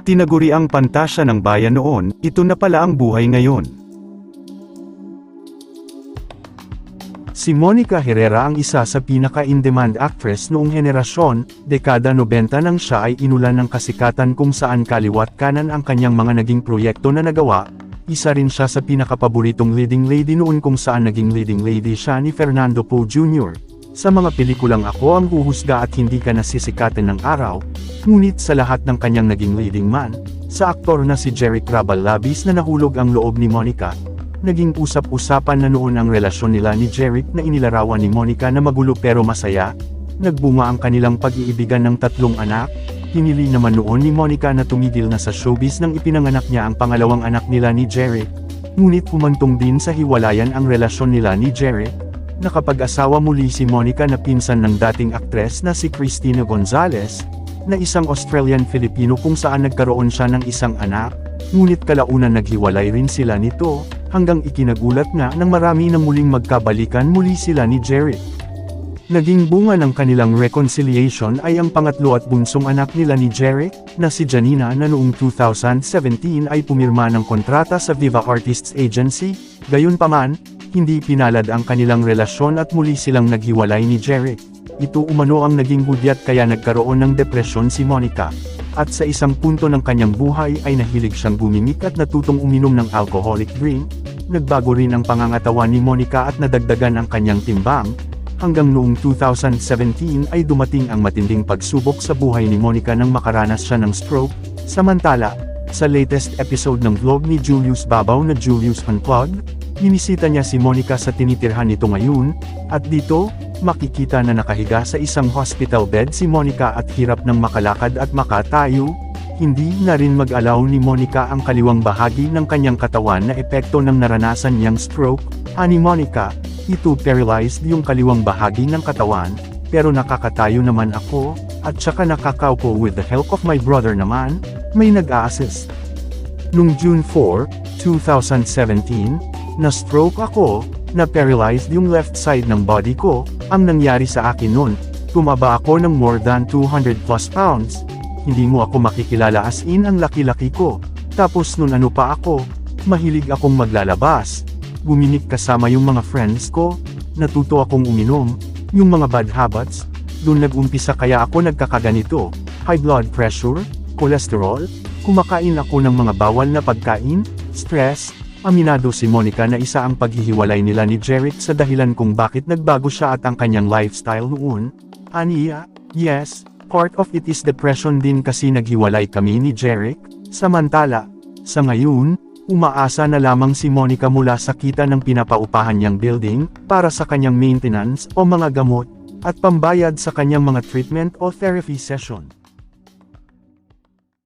Tinaguri ang pantasya ng bayan noon, ito na pala ang buhay ngayon. Si Monica Herrera ang isa sa pinaka-in-demand actress noong henerasyon, dekada 90 nang siya ay inulan ng kasikatan kung saan kaliwat kanan ang kanyang mga naging proyekto na nagawa, isa rin siya sa pinakapaboritong leading lady noon kung saan naging leading lady siya ni Fernando Poe Jr. Sa mga pelikulang ako ang huhusga at hindi ka nasisikatan ng araw, ngunit sa lahat ng kanyang naging leading man, sa aktor na si Jeric Rabal labis na nahulog ang loob ni Monica, naging usap-usapan na noon ang relasyon nila ni Jeric na inilarawan ni Monica na magulo pero masaya, nagbunga ang kanilang pag-iibigan ng tatlong anak, hinili naman noon ni Monica na tumigil na sa showbiz nang ipinanganak niya ang pangalawang anak nila ni Jeric, ngunit humantong din sa hiwalayan ang relasyon nila ni Jeric, nakapag-asawa muli si Monica na pinsan ng dating aktres na si Christina Gonzalez, na isang Australian-Filipino kung saan nagkaroon siya ng isang anak, ngunit kalaunan naghiwalay rin sila nito, hanggang ikinagulat nga ng marami na muling magkabalikan muli sila ni Jeric. Naging bunga ng kanilang reconciliation ay ang pangatlo at bunsong anak nila ni Jeric, na si Janina na noong 2017 ay pumirma ng kontrata sa Viva Artists Agency, gayunpaman, hindi pinalad ang kanilang relasyon at muli silang naghiwalay ni Jeric. Ito umano ang naging hudyat kaya nagkaroon ng depresyon si Monica. At sa isang punto ng kanyang buhay ay nahilig siyang bumimik at natutong uminom ng alcoholic drink, nagbago rin ang pangangatawan ni Monica at nadagdagan ang kanyang timbang, hanggang noong 2017 ay dumating ang matinding pagsubok sa buhay ni Monica nang makaranas siya ng stroke, samantala, sa latest episode ng vlog ni Julius Babaw na Julius Unplugged, Binisita niya si Monica sa tinitirhan nito ngayon, at dito, makikita na nakahiga sa isang hospital bed si Monica at hirap ng makalakad at makatayo, hindi na rin mag-alaw ni Monica ang kaliwang bahagi ng kanyang katawan na epekto ng naranasan niyang stroke, ani Monica, ito paralyzed yung kaliwang bahagi ng katawan, pero nakakatayo naman ako, at saka nakakaupo with the help of my brother naman, may nag-a-assist. Nung June 4, 2017, na-stroke ako, na-paralyzed yung left side ng body ko, ang nangyari sa akin nun, tumaba ako ng more than 200 plus pounds, hindi mo ako makikilala as in ang laki-laki ko, tapos nun ano pa ako, mahilig akong maglalabas, guminik kasama yung mga friends ko, natuto akong uminom, yung mga bad habits, dun nag-umpisa kaya ako nagkakaganito, high blood pressure, cholesterol, kumakain ako ng mga bawal na pagkain, stress, Aminado si Monica na isa ang paghihiwalay nila ni Jeric sa dahilan kung bakit nagbago siya at ang kanyang lifestyle noon. Aniya, yes, part of it is depression din kasi naghiwalay kami ni Jeric. Samantala, sa ngayon, umaasa na lamang si Monica mula sa kita ng pinapaupahan niyang building para sa kanyang maintenance o mga gamot at pambayad sa kanyang mga treatment o therapy session.